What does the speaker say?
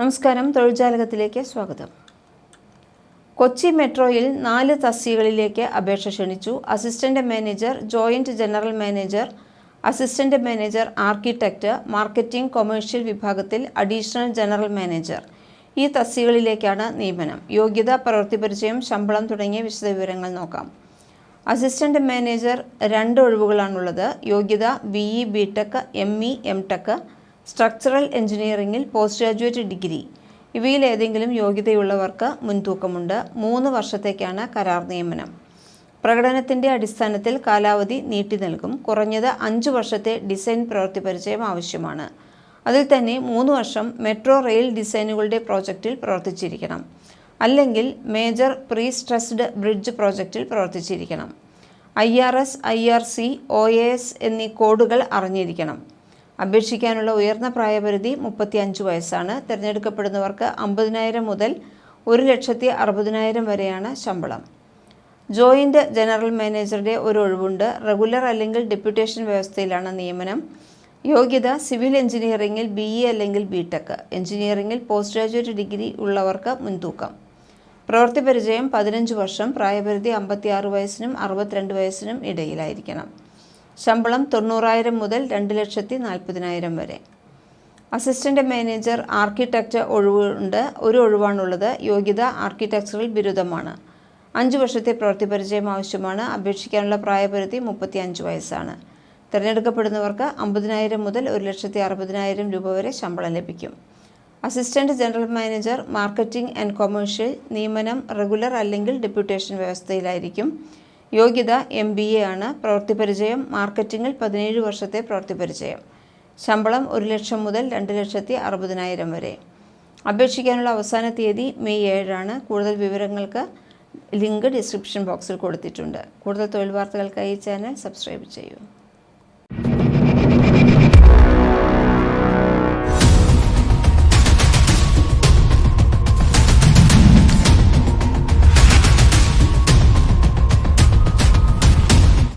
നമസ്കാരം. തൊഴിൽജാലകത്തിലേക്ക് സ്വാഗതം. കൊച്ചി മെട്രോയിൽ നാല് തസ്തികകളിലേക്ക് അപേക്ഷ ക്ഷണിച്ചു. Assistant manager joint general manager assistant manager architect marketing commercial വിഭാഗത്തിൽ അഡീഷണൽ ജനറൽ മാനേജർ. ഈ തസ്തികകളിലേക്കാണ് നിയമനം. യോഗ്യത പ്രവൃത്തിപരിചയം ശമ്പളം തുടങ്ങിയ വിശദവിവരങ്ങൾ നോക്കാം. അസിസ്റ്റന്റ് മാനേജർ രണ്ട് ഒഴിവുകളാണുള്ളത്. യോഗ്യത B E B tech M E M tech structural എഞ്ചിനീയറിംഗിൽ പോസ്റ്റ് ഗ്രാജുവേറ്റ് ഡിഗ്രി ഇവയിൽ ഏതെങ്കിലും യോഗ്യതയുള്ളവർക്ക് മുൻതൂക്കമുണ്ട്. മൂന്ന് വർഷത്തേക്കാണ് കരാർ നിയമനം. പ്രകടനത്തിന്റെ അടിസ്ഥാനത്തിൽ കാലാവധി നീട്ടി നൽകും. കുറഞ്ഞത് അഞ്ച് വർഷത്തെ ഡിസൈൻ പ്രവൃത്തി പരിചയം ആവശ്യമാണ്. അതിൽ തന്നെ മൂന്ന് വർഷം മെട്രോ റെയിൽ ഡിസൈനുകളുടെ പ്രോജക്റ്റിൽ പ്രവർത്തിച്ചിരിക്കണം. അല്ലെങ്കിൽ മേജർ പ്രീ സ്ട്രെസ്ഡ് ബ്രിഡ്ജ് പ്രോജക്റ്റിൽ പ്രവർത്തിച്ചിരിക്കണം. I R S I R C O A S എന്നീ കോഡുകൾ അറിഞ്ഞിരിക്കണം. അപേക്ഷിക്കാനുള്ള ഉയർന്ന പ്രായപരിധി മുപ്പത്തി അഞ്ച് വയസ്സാണ്. തിരഞ്ഞെടുക്കപ്പെടുന്നവർക്ക് അമ്പതിനായിരം മുതൽ ഒരു ലക്ഷത്തി അറുപതിനായിരം വരെയാണ് ശമ്പളം. ജോയിന്റ് ജനറൽ മാനേജറുടെ ഒരു ഒഴിവുണ്ട്. റെഗുലർ അല്ലെങ്കിൽ ഡെപ്യൂട്ടേഷൻ വ്യവസ്ഥയിലാണ് നിയമനം. യോഗ്യത സിവിൽ എഞ്ചിനീയറിംഗിൽ ബി ഇ അല്ലെങ്കിൽ ബി ടെക്. എഞ്ചിനീയറിംഗിൽ പോസ്റ്റ് ഗ്രാജുവേറ്റ് ഡിഗ്രി ഉള്ളവർക്ക് മുൻതൂക്കം. പ്രവൃത്തി പരിചയം പതിനഞ്ച് വർഷം. പ്രായപരിധി അമ്പത്തിയാറ് വയസ്സിനും അറുപത്തിരണ്ട് വയസ്സിനും ഇടയിലായിരിക്കണം. ശമ്പളം തൊണ്ണൂറായിരം മുതൽ രണ്ട് ലക്ഷത്തി നാൽപ്പതിനായിരം വരെ. അസിസ്റ്റന്റ് മാനേജർ ആർക്കിടെക്ചർ ഒഴിവുണ്ട്. ഒരു ഒഴിവാണുള്ളത്. യോഗ്യത ആർക്കിടെക്ചറൽ ബിരുദമാണ്. അഞ്ച് വർഷത്തെ പ്രവൃത്തി പരിചയം ആവശ്യമാണ്. അപേക്ഷിക്കാനുള്ള പ്രായപരിധി മുപ്പത്തി അഞ്ച് വയസ്സാണ്. തിരഞ്ഞെടുക്കപ്പെടുന്നവർക്ക് അമ്പതിനായിരം മുതൽ ഒരു ലക്ഷത്തി അറുപതിനായിരം രൂപ വരെ ശമ്പളം ലഭിക്കും. Assistant general manager marketing and commercial നിയമനം റെഗുലർ അല്ലെങ്കിൽ ഡെപ്യൂട്ടേഷൻ വ്യവസ്ഥയിലായിരിക്കും. യോഗ്യത എം ബി എ ആണ്. പ്രവൃത്തി പരിചയം മാർക്കറ്റിംഗിൽ പതിനേഴ് വർഷത്തെ പ്രവൃത്തി പരിചയം ശമ്പളം ഒരു ലക്ഷം മുതൽ രണ്ട് ലക്ഷത്തി അറുപതിനായിരം വരെ. അപേക്ഷിക്കാനുള്ള അവസാന തീയതി മെയ് ഏഴാണ്. കൂടുതൽ വിവരങ്ങൾക്ക് ലിങ്ക് ഡിസ്ക്രിപ്ഷൻ ബോക്സിൽ കൊടുത്തിട്ടുണ്ട്. കൂടുതൽ തൊഴിൽ വാർത്തകൾക്കായി ചാനൽ സബ്സ്ക്രൈബ് ചെയ്യൂ.